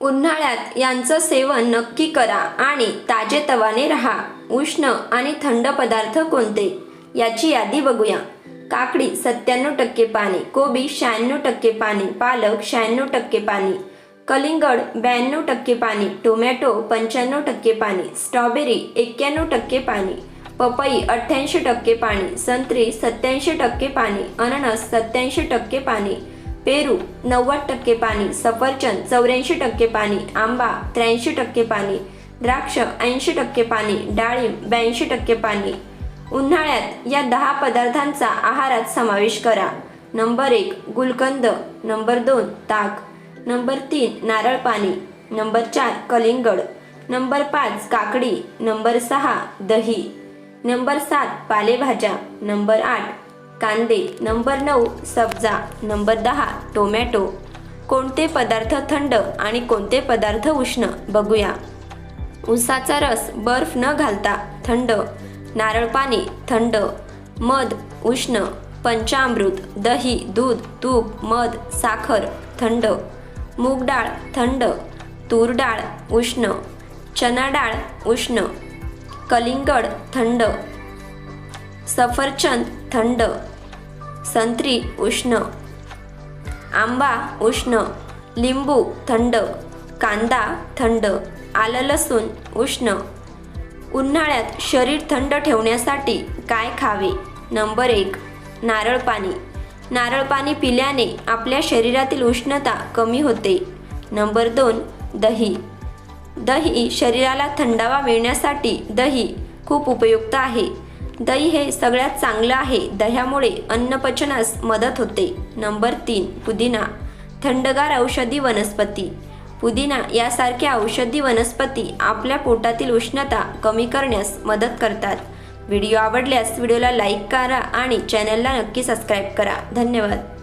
उन्हाळ्यात यांचं सेवन नक्की करा आणि ताजेतवाने राहा. उष्ण आणि थंड पदार्थ कोणते? याची यादी बघूया. काकडी सत्त्याण्णव टक्के पाणी कोबी शहाण्णव टक्के पाणी पालक शहाण्णव टक्के पाणी कलिंगड ब्याण्णव टक्के पाणी टोमॅटो पंच्याण्णव टक्के पाणी स्ट्रॉबेरी एक्क्याण्णव टक्के पाणी पपई अठ्ठ्याऐंशी टक्के पाणी संत्री सत्याऐंशी टक्के पाणी अननस सत्याऐंशी टक्के पाणी पेरू नव्वद टक्के पाणी सफरचंद चौऱ्याऐंशी टक्के पाणी आंबा त्र्याऐंशी टक्के पाणी द्राक्ष ऐंशी टक्के पाणी डाळिंब ब्याऐंशी टक्के पाणी. उन्हाळ्यात या दहा पदार्थांचा आहारात समावेश करा. नंबर एक गुलकंद. नंबर दोन ताक. नंबर तीन नारळ पाणी. नंबर चार कलिंगड. नंबर पाच काकडी. नंबर सहा दही. नंबर सात पालेभाज्या. नंबर आठ कांदे नंबर नऊ सब्जा नंबर दहा टोमॅटो. कोणते पदार्थ थंड आणि कोणते पदार्थ उष्ण? बघूया. उसाचा रस बर्फ न घालता थंड. नारळ पाणी थंड. मध उष्ण. पंचामृत दही दूध तूप मध साखर थंड. मूग डाळ थंड. तूर डाळ उष्ण. चना डाळ उष्ण. कलिंगड थंड. सफरचंद थंड. संत्री उष्ण आंबा उष्ण लिंबू थंड कांदा थंड आलं लसूण उष्ण. उन्हाळ्यात शरीर थंड ठेवण्यासाठी काय खावे? नंबर एक नारळ पाणी. नारळ पाणी पिल्याने आपल्या शरीरातील उष्णता कमी होते. नंबर दोन दही. दही शरीराला थंडावा मिळण्यासाठी दही खूप उपयुक्त आहे. दही हे सगळ्यात चांगलं आहे. दह्यामुळे अन्नपचनास मदत होते. नंबर तीन पुदिना. थंडगार औषधी वनस्पती. पुदिना यासारख्या औषधी वनस्पती आपल्या पोटातील उष्णता कमी करण्यास मदत करतात. व्हिडिओ आवडल्यास व्हिडिओला लाईक करा आणि चॅनलला नक्की सबस्क्राईब करा. धन्यवाद.